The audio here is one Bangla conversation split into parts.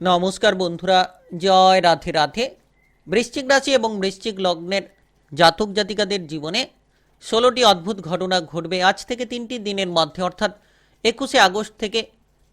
নমস্কার বন্ধুরা, জয় রাধে রাধে। বৃশ্চিক রাশি এবং বৃশ্চিক লগ্নের জাতক জাতিকাদের জীবনে ষোলোটি অদ্ভুত ঘটনা ঘটবে আজ থেকে তিনটি দিনের মধ্যে, অর্থাৎ একুশে আগস্ট থেকে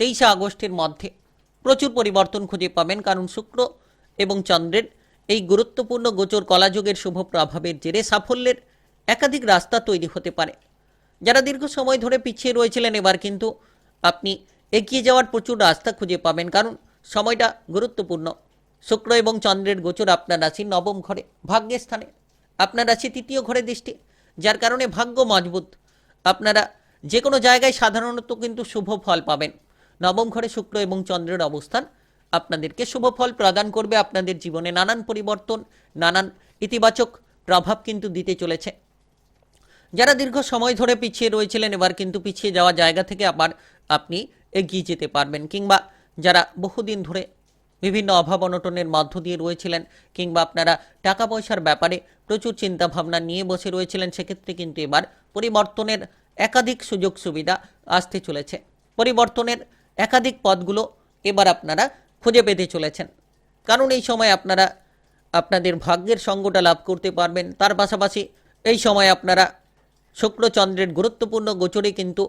তেইশে আগস্টের মধ্যে। প্রচুর পরিবর্তন খুঁজে পাবেন, কারণ শুক্র এবং চন্দ্রের এই গুরুত্বপূর্ণ গোচর কলাযুগের শুভ প্রভাবের জেরে সাফল্যের একাধিক রাস্তা তৈরি হতে পারে। যারা দীর্ঘ সময় ধরে পিছিয়ে রয়েছিলেন এবার কিন্তু আপনি এগিয়ে যাওয়ার প্রচুর রাস্তা খুঁজে পাবেন, কারণ সময়টা গুরুত্বপূর্ণ। শুক্র এবং চন্দ্রের গোচর আপনার রাশি নবম ঘরে, ভাগ্যের স্থানে। আপনার রাশি তৃতীয় ঘরে দৃষ্টি, যার কারণে ভাগ্য মজবুত। আপনারা যে কোনো জায়গায় সাধারণত কিন্তু শুভ ফল পাবেন। নবম ঘরে শুক্র এবং চন্দ্রের অবস্থান আপনাদেরকে শুভ ফল প্রদান করবে। আপনাদের জীবনে নানান পরিবর্তন, নানান ইতিবাচক প্রভাব কিন্তু দিতে চলেছে। যারা দীর্ঘ সময় ধরে পিছিয়ে রয়েছিলেন, এবার কিন্তু পিছিয়ে যাওয়া জায়গা থেকে আবার আপনি এগিয়ে যেতে পারবেন। কিংবা যারা বহুদিন ধরে বিভিন্ন অভাব অনটনের মধ্য দিয়ে রয়েছিলেন কিংবা আপনারা টাকা পয়সার ব্যাপারে প্রচুর চিন্তা ভাবনা নিয়ে বসে রয়েছিলেন, সেক্ষেত্রে কিন্তু এবার পরিবর্তনের একাধিক সুযোগ সুবিধা আসতে চলেছে। পরিবর্তনের একাধিক পদগুলো এবার আপনারা খুঁজে পেতে চলেছেন। কারণ এই সময় আপনারা আপনাদের ভাগ্যের সঙ্গটা লাভ করতে পারবেন। তার পাশাপাশি এই সময় আপনারা শুক্রচন্দ্রের গুরুত্বপূর্ণ গোচরে কিন্তু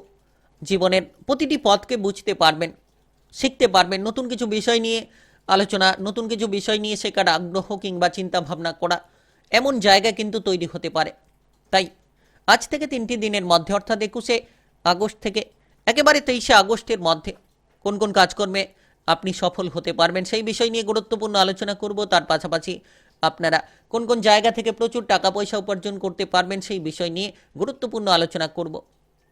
জীবনের প্রতিটি পথকে বুঝতে পারবেন। শিখতে পারবেন নতুন কিছু বিষয় নিয়ে আলোচনা, নতুন কিছু বিষয় নিয়ে শেখার আগ্রহ কিংবা চিন্তা ভাবনা করা, এমন জায়গা কিন্তু তৈরি হতে পারে। তাই আজ থেকে তিনটি দিনের মধ্যে, অর্থাৎ একুশে আগস্ট থেকে একেবারে তেইশে আগস্টের মধ্যে কোন কোন কাজকর্মে আপনি সফল হতে পারবেন সেই বিষয় নিয়ে গুরুত্বপূর্ণ আলোচনা করব। তার পাশাপাশি আপনারা কোন কোন জায়গা থেকে প্রচুর টাকা পয়সা উপার্জন করতে পারবেন সেই বিষয় নিয়ে গুরুত্বপূর্ণ আলোচনা করব।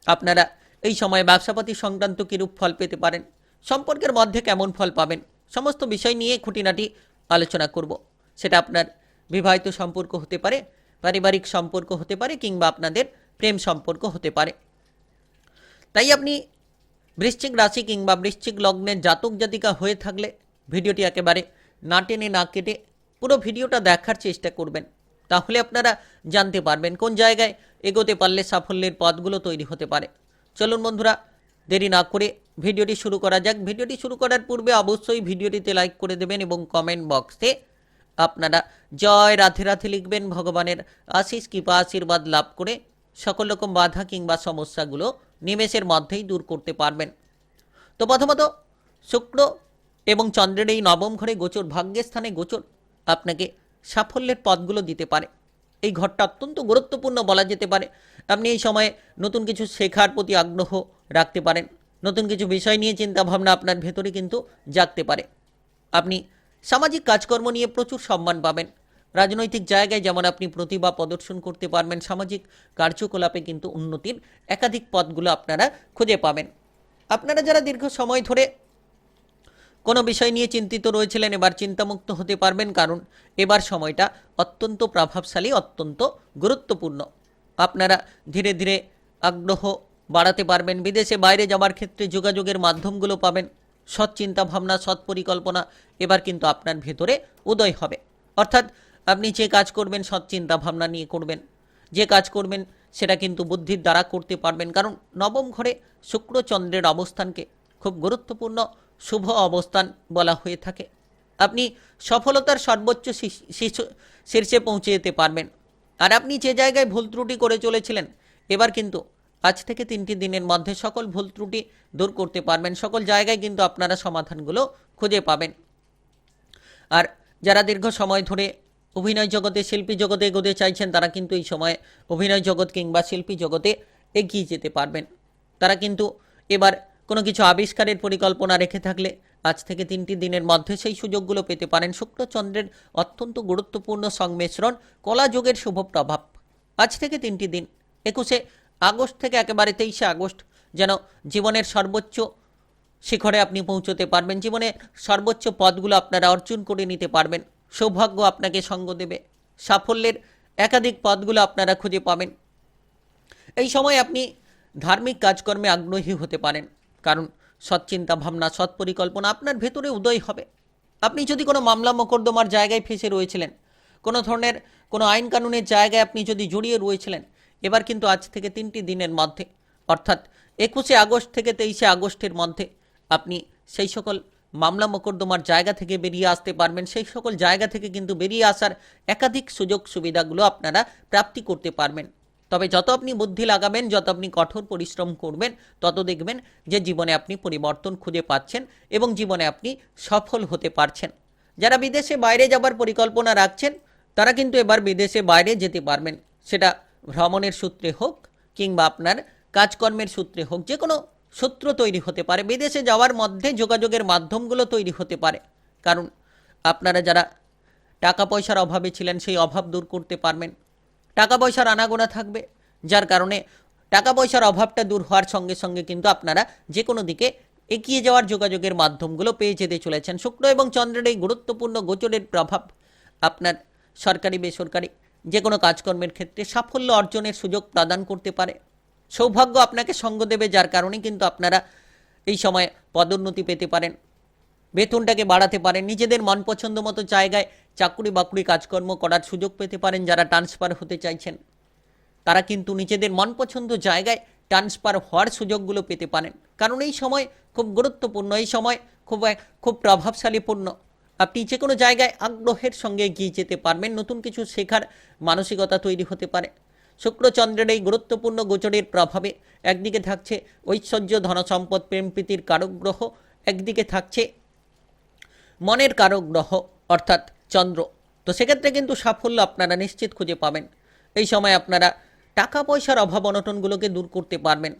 আপনারা এই সময় ব্যবসাপাতি সংক্রান্ত কীরূপ ফল পেতে পারেন? সম্পর্কের মধ্যে কেমন ফল পাবেন, সমস্ত বিষয় নিয়ে খুঁটিনাটি আলোচনা করব। সেটা আপনার বিবাহিত সম্পর্ক হতে পারে, পারিবারিক সম্পর্ক হতে পারে, কিংবা আপনাদের প্রেম সম্পর্ক হতে পারে। তাই আপনি বৃশ্চিক রাশি কিংবা বৃশ্চিক লগ্নের জাতক জাতিকা হয়ে থাকলে ভিডিওটি একেবারে না টেনে না কেটে পুরো ভিডিওটা দেখার চেষ্টা করবেন। তাহলে আপনারা জানতে পারবেন কোন জায়গায় এগোতে পারলে সাফল্যের পথগুলো তৈরি হতে পারে। চলুন বন্ধুরা, দেরি না করে ভিডিওটি শুরু করা যাক। ভিডিওটি শুরু করার পূর্বে অবশ্যই ভিডিওটিতে লাইক করে দেবেন এবং কমেন্ট বক্সে আপনারা জয় রাধে রাধে লিখবেন, ভগবানের আশিস কৃপা, আশীর্বাদ লাভ করে সকল রকম বাধা কিংবা সমস্যাগুলো নিমেষের মধ্যেই দূর করতে পারবেন। তো প্রথমত, শুক্র এবং চন্দ্রের এই নবম ঘরে গোচর, ভাগ্যের স্থানে গোচর আপনাকে সাফল্যের পথগুলো দিতে পারে। এই ঘরটা অত্যন্ত গুরুত্বপূর্ণ বলা যেতে পারে। আপনি এই সময়ে নতুন কিছু শেখার প্রতি আগ্রহ রাখতে পারেন। নতুন কিছু বিষয় নিয়ে চিন্তা ভাবনা আপনার ভেতরে কিন্তু জাগতে পারে। আপনি সামাজিক কাজকর্ম নিয়ে প্রচুর সম্মান পাবেন। রাজনৈতিক জায়গায় যেমন আপনি প্রতিভা প্রদর্শন করতে পারবেন, সামাজিক কার্যকলাপে কিন্তু উন্নতির একাধিক পথগুলো আপনারা খুঁজে পাবেন। আপনারা যারা দীর্ঘ সময় ধরে কোনো বিষয় নিয়ে চিন্তিত রয়েছিলেন, এবার চিন্তামুক্ত হতে পারবেন কারণ এবার সময়টা অত্যন্ত প্রভাবশালী, অত্যন্ত গুরুত্বপূর্ণ। আপনারা ধীরে ধীরে আগ্রহ বাড়াতে পারবেন, বিদেশে বাইরে যাওয়ার ক্ষেত্রে যোগাযোগের মাধ্যমগুলো পাবেন। সৎ চিন্তা ভাবনা, সৎ পরিকল্পনা, এবার কিন্তু আপনার ভেতরে উদয় হবে। অর্থাৎ আপনি যে কাজ করবেন, সৎ চিন্তা ভাবনা নিয়ে করবেন। যে কাজ করবেন, সেটা কিন্তু বুদ্ধির দ্বারা করতে পারবেন। কারণ নবম ঘরে শুক্রচন্দ্রের অবস্থানকে খুব গুরুত্বপূর্ণ শুভ অবস্থান বলা হয়ে থাকে। আপনি সফলতার সর্বোচ্চ শীর্ষে পৌঁছে যেতে পারবেন। আর আপনি যে জায়গায় ভুল ত্রুটি করে চলেছিলেন, এবার কিন্তু আজ থেকে তিনটি দিনের মধ্যে সকল ভুল ত্রুটি দূর করতে পারবেন। সকল জায়গায় কিন্তু আপনারা সমাধানগুলো খুঁজে পাবেন। আর যারা দীর্ঘ সময় ধরে অভিনয় জগতে, শিল্পী জগতে এগোতে চাইছেন, তারা কিন্তু এই সময়ে অভিনয় জগৎ কিংবা শিল্পী জগতে এগিয়ে যেতে পারবেন। তারা কিন্তু এবার কোনো কিছু আবিষ্কারের পরিকল্পনা রেখে থাকলে আজ থেকে তিনটি দিনের মধ্যে সেই সুযোগগুলো পেতে পারেন। শুক্রচন্দ্রের অত্যন্ত গুরুত্বপূর্ণ সংমিশ্রণ কলা যুগের শুভ প্রভাব। আজ থেকে তিনটি দিন। একুশে আগস্ট থেকে একেবারে তেইশে আগস্ট যেন জীবনের সর্বোচ্চ শিখরে আপনি পৌঁছতে পারবেন। জীবনে সর্বোচ্চ পদগুলো আপনারা অর্জন করে নিতে পারবেন। সৌভাগ্য আপনাকে সঙ্গ দেবে। সাফল্যের একাধিক পদগুলো আপনারা খুঁজে পাবেন। এই সময় আপনি ধার্মিক কাজকর্মে আগ্রহী হতে পারেন। কারণ সৎ চিন্তা ভাবনা সৎ পরিকল্পনা আপনার ভেতরে উদয় হবে। আপনি যদি কোনো মামলা মোকদ্দমার জায়গায় ফেসে রয়েছিলেন, কোনো ধরনের কোনো আইন কানুনের জায়গায় আপনি যদি জড়িয়ে রয়েছিলেন এবার কিন্তু আজ থেকে তিনটি দিনের মধ্যে, অর্থাৎ একুশে আগস্ট থেকে তেইশে আগস্টের মধ্যে আপনি সেই সকল মামলা মোকদ্দমার জায়গা থেকে বেরিয়ে আসতে পারবেন। সেই সকল জায়গা থেকে কিন্তু বেরিয়ে আসার একাধিক সুযোগ সুবিধাগুলো আপনারা প্রাপ্তি করতে পারবেন। তবে যত আপনি বুদ্ধি লাগাবেন, যত আপনি কঠোর পরিশ্রম করবেন, তত দেখবেন যে জীবনে আপনি পরিবর্তন খুঁজে পাচ্ছেন এবং জীবনে আপনি সফল হতে পারছেন। যারা বিদেশে বাইরে যাবার পরিকল্পনা রাখছেন, তারা কিন্তু এবার বিদেশে বাইরে যেতে পারবেন। সেটা ভ্রমণের সূত্রে হোক কিংবা আপনার কাজকর্মের সূত্রে হোক, যে কোনো সূত্র তৈরি হতে পারে, বিদেশে যাওয়ার মধ্যে যোগাযোগের মাধ্যমগুলো তৈরি হতে পারে। কারণ আপনারা যারা টাকা পয়সার অভাবে ছিলেন, সেই অভাব দূর করতে পারবেন। টাকা পয়সার আনাগোনা থাকবে, যার কারণে টাকা পয়সার অভাবটা দূর হওয়ার সঙ্গে সঙ্গে কিন্তু আপনারা যে কোনো দিকে এগিয়ে যাওয়ার যোগাযোগের মাধ্যমগুলো পেয়ে যেতে চলেছেন। শুক্র এবং চন্দ্রের এই গুরুত্বপূর্ণ গোচরের প্রভাব আপনার সরকারি বেসরকারি যে কোনো কাজকর্মের ক্ষেত্রে সাফল্য অর্জনের সুযোগ প্রদান করতে পারে। সৌভাগ্য আপনাকে সঙ্গ দেবে, যার কারণে কিন্তু আপনারা এই সময় পদোন্নতি পেতে পারেন। বেতনটাকে বাড়াতে পারেন, নিজেদের মন পছন্দ মতো জায়গায় চাকরি বাকরি কাজকর্ম করার সুযোগ পেতে পারেন যারা ট্রান্সফার হতে চাইছেন। তারা কিন্তু নিজেদের মন পছন্দ জায়গায় ট্রান্সফার হওয়ার সুযোগগুলো পেতে পারেন। কারণ এই সময় খুব গুরুত্বপূর্ণ, এই সময় খুব খুব প্রভাবশালীপূর্ণ। আপনি যে কোনো জায়গায় আগ্রহের সঙ্গে এগিয়ে যেতে পারবেন, নতুন কিছু শেখার মানসিকতা তৈরি হতে পারে। শুক্রচন্দ্রের এই গুরুত্বপূর্ণ গোচরের প্রভাবে একদিকে থাকছে ঐশ্বর্য, ধনসম্পদ, প্রেম, প্রীতির কারক গ্রহ একদিকে থাকছে মনের কারক গ্রহ অর্থাৎ চন্দ্র। তো সেক্ষেত্রে কিন্তু সাফল্য আপনারা নিশ্চিত খুঁজে পাবেন। এই সময় আপনারা টাকা পয়সার অভাব অনটনগুলোকে দূর করতে পারবেন।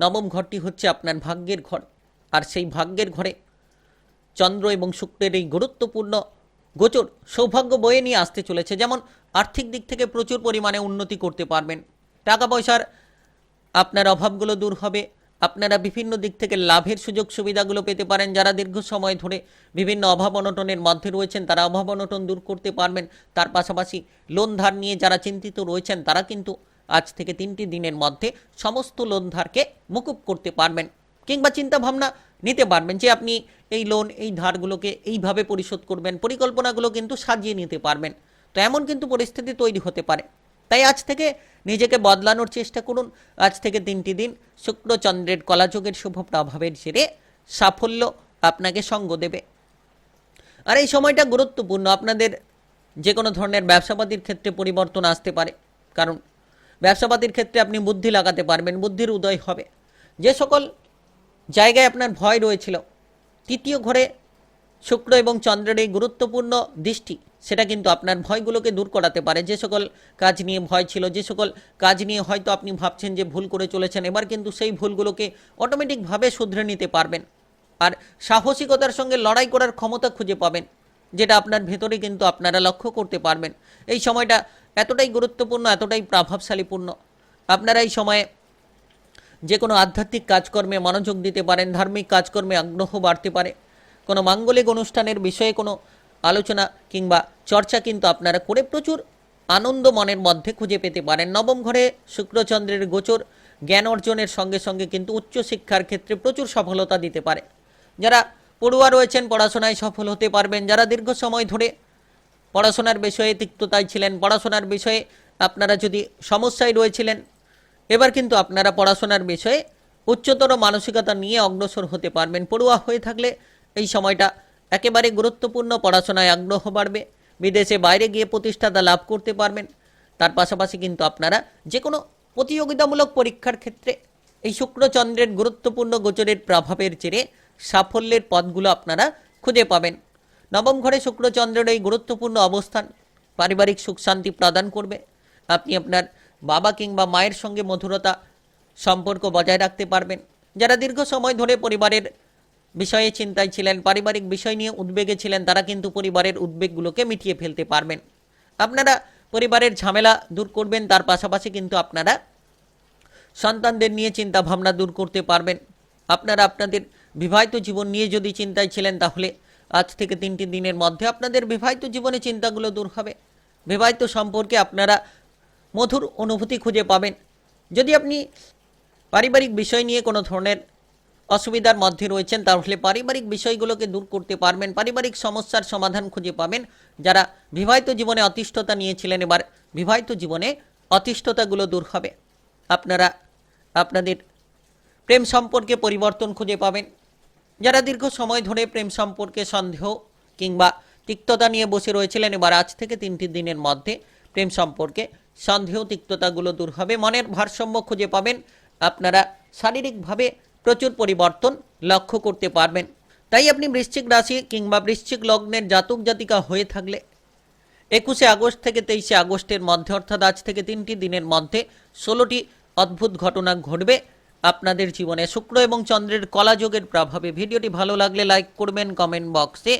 নবম ঘরটি হচ্ছে আপনার ভাগ্যের ঘর। আর সেই ভাগ্যের ঘরে চন্দ্র এবং শুক্রের এই গুরুত্বপূর্ণ গোচর সৌভাগ্য বয়ে নিয়ে আসতে চলেছে, যেমন আর্থিক দিক থেকে প্রচুর পরিমাণে উন্নতি করতে পারবেন। টাকা পয়সার আপনার অভাবগুলো দূর হবে। আপনারা বিভিন্ন দিক থেকে লাভের সুযোগ সুবিধাগুলো পেতে পারেন। যারা দীর্ঘ সময় ধরে বিভিন্ন অভাব অনটনের মধ্যে রয়েছেন, তারা অভাব অনটন দূর করতে পারবেন। তার পাশাপাশি লোন ধার নিয়ে যারা চিন্তিত রয়েছেন, তারা কিন্তু আজ থেকে তিনটি দিনের মধ্যে সমস্ত লোন ধারকে মুকুব করতে পারবেন। কিংবা চিন্তা ভাবনা নিতে পারবেন যে আপনি এই লোন এই ধারগুলোকে এইভাবে পরিশোধ করবেন, পরিকল্পনাগুলো কিন্তু সাজিয়ে নিতে পারবেন। তো এমন কিন্তু পরিস্থিতি তৈরি হতে পারে। তাই আজ থেকে নিজেকে বদলানোর চেষ্টা করুন। আজ থেকে তিনটি দিন শুক্রচন্দ্রের কলাযোগের শুভ প্রভাবের জেরে সাফল্য আপনাকে সঙ্গ দেবে। আর এই সময়টা গুরুত্বপূর্ণ। আপনাদের যে কোনো ধরনের ব্যবসাপাতির ক্ষেত্রে পরিবর্তন আসতে পারে। কারণ ব্যবসাপাতির ক্ষেত্রে আপনি বুদ্ধি লাগাতে পারবেন, বুদ্ধির উদয় হবে। যে সকল জায়গায় আপনার ভয় রয়েছিল। তৃতীয় ঘরে শুক্র এবং চন্দ্রের এই গুরুত্বপূর্ণ দৃষ্টি, সেটা কিন্তু আপনার ভয়গুলোকে দূর করাতে পারে। যে সকল কাজ নিয়ে ভয় ছিল, যে সকল কাজ নিয়ে হয়তো আপনি ভাবছেন যে ভুল করে চলেছেন, এবার কিন্তু সেই ভুলগুলোকে অটোমেটিকভাবে শুধরে নিতে পারবেন। আর সাহসিকতার সঙ্গে লড়াই করার ক্ষমতা খুঁজে পাবেন, যেটা আপনার ভেতরে কিন্তু আপনারা লক্ষ্য করতে পারবেন। এই সময়টা এতটাই গুরুত্বপূর্ণ, এতটাই প্রভাবশালীপূর্ণ। আপনারা এই সময়ে যে কোনো আধ্যাত্মিক কাজকর্মে মনোযোগ দিতে পারেন, ধার্মিক কাজকর্মে আগ্রহ বাড়তে পারে। কোনো মাঙ্গলিক অনুষ্ঠানের বিষয়ে কোনো আলোচনা কিংবা চর্চা কিন্তু আপনারা করে প্রচুর আনন্দ মনের মধ্যে খুঁজে পেতে পারেন। নবম ঘরে শুক্রচন্দ্রের গোচর জ্ঞান অর্জনের সঙ্গে সঙ্গে কিন্তু উচ্চশিক্ষার ক্ষেত্রে প্রচুর সফলতা দিতে পারে। যারা পড়ুয়া রয়েছেন, পড়াশোনায় সফল হতে পারবেন। যারা দীর্ঘ সময় ধরে পড়াশোনার বিষয়ে তিক্ততায় ছিলেন, পড়াশোনার বিষয়ে আপনারা যদি সমস্যায় রয়েছিলেন এবার কিন্তু আপনারা পড়াশোনার বিষয়ে উচ্চতর মানসিকতা নিয়ে অগ্রসর হতে পারবেন। পড়ুয়া হয়ে থাকলে এই সময়টা একেবারে গুরুত্বপূর্ণ, পড়াশোনায় আগ্রহ বাড়বে, বিদেশে বাইরে গিয়ে প্রতিষ্ঠাতা লাভ করতে পারবেন। তার পাশাপাশি কিন্তু আপনারা যে কোনো প্রতিযোগিতামূলক পরীক্ষার ক্ষেত্রে এই শুক্রচন্দ্রের গুরুত্বপূর্ণ গোচরের প্রভাবের জেরে সাফল্যের পথগুলো আপনারা খুঁজে পাবেন। নবম ঘরে শুক্রচন্দ্রের এই গুরুত্বপূর্ণ অবস্থান পারিবারিক সুখ শান্তি প্রদান করবে। আপনি আপনার বাবা কিংবা মায়ের সঙ্গে মধুরতা সম্পর্ক বজায় রাখতে পারবেন। যারা দীর্ঘ সময় ধরে পরিবারের বিষয়ে চিন্তায় ছিলেন, পারিবারিক বিষয় নিয়ে উদ্বেগে ছিলেন, তারা কিন্তু পরিবারের উদ্বেগগুলোকে মিটিয়ে ফেলতে পারবেন। আপনারা পরিবারের ঝামেলা দূর করবেন, তার পাশাপাশি কিন্তু আপনারা সন্তানদের নিয়ে চিন্তা ভাবনা দূর করতে পারবেন। আপনারা আপনাদের বিবাহিত জীবন নিয়ে যদি চিন্তায় ছিলেন, তাহলে আজ থেকে তিনটি দিনের মধ্যে আপনাদের বিবাহিত জীবনে চিন্তাগুলো দূর হবে। বিবাহিত সম্পর্কে আপনারা মধুর অনুভূতি খুঁজে পাবেন। যদি আপনি পারিবারিক বিষয় নিয়ে কোনো ধরনের অসুবিধার মধ্যে রয়েছেন, তাহলে পারিবারিক বিষয়গুলোকে দূর করতে পারবেন। পারিবারিক সমস্যার সমাধান খুঁজে পাবেন। যারা বিবাহিত জীবনে অতিষ্ঠতা নিয়েছিলেন, এবার বিবাহিত জীবনে অতিষ্ঠতাগুলো দূর হবে। আপনারা আপনাদের প্রেম সম্পর্কে পরিবর্তন খুঁজে পাবেন। যারা দীর্ঘ সময় ধরে প্রেম সম্পর্কে সন্দেহ কিংবা তিক্ততা নিয়ে বসে রয়েছিলেন, এবার আজ থেকে তিনটি দিনের মধ্যে প্রেম সম্পর্কে সন্দেহ তিক্ততাগুলো দূর হবে। মনের ভারসাম্য খুঁজে পাবেন। আপনারা শারীরিকভাবে প্রচুর পরিবর্তন লক্ষ্য করতে পারবেন। তাই আপনি বৃশ্চিক রাশি কিংবা বৃশ্চিক লগ্নের জাতক জাতিকা হয়ে থাকলে একুশে আগস্ট থেকে তেইশে আগস্টের মধ্যে অর্থাৎ আজ থেকে তিনটি দিনের মধ্যে ষোলোটি অদ্ভুত ঘটনা ঘটবে আপনাদের জীবনে। শুক্র এবং চন্দ্রের কলাযোগের প্রভাবে। ভিডিওটি ভালো লাগলে লাইক করবেন, কমেন্ট বক্সে।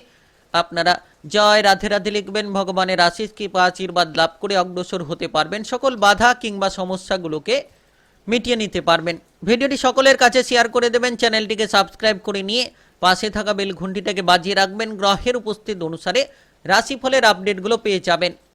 আপনারা জয়, রাধে রাধে লিখবেন ভগবানের আশিস কৃপা, আশীর্বাদ লাভ করে অগ্রসর হতে পারবেন। সকল বাধা কিংবা সমস্যাগুলোকে মিটিয়ে নিতে পারবেন। ভিডিওটি সকলের কাছে শেয়ার করে দেবেন। চ্যানেলটিকে সাবস্ক্রাইব করে নিয়ে পাশে থাকা বেল ঘন্টিটাকে বাজিয়ে রাখবেন। গ্রহের উপস্থিত অনুসারে রাশিফলের আপডেটগুলো পেয়ে যাবেন।